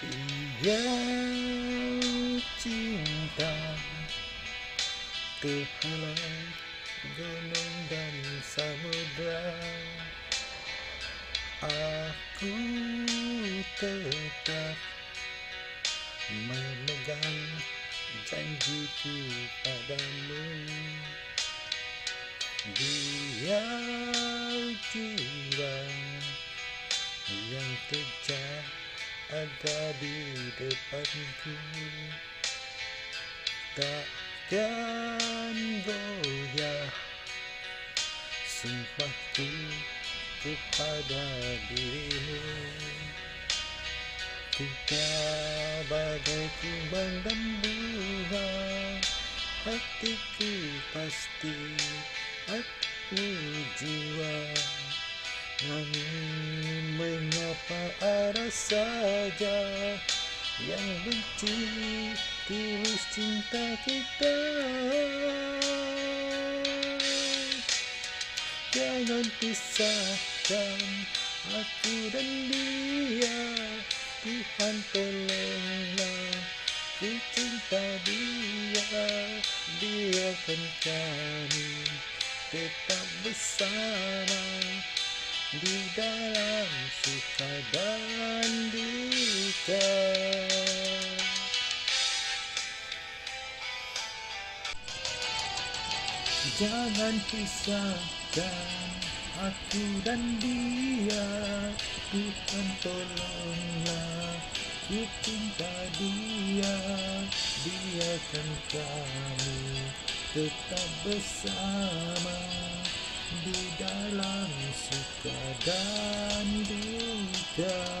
Dia cinta terhalang gunung dan samudra Aku tetap memegang janjiku padamu. Biar jurang yang terjah ada di depanku. Takkan goyah Sumpahku kepada dirimu. Kita bagai kumbang dan bunga Hatiku pasti aku jua Namun ada saja Yang benci tulus cinta kita. Jangan pisahkan aku dan dia. Tuhan tolonglah ku cinta dia. Biarkan kami tetap bersama Di dalam suka dan duka. Jangan pisahkan aku dan dia. Tuhan tolonglah ku cinta dia. Biarkan kami tetap bersama Di dalam suka dan duka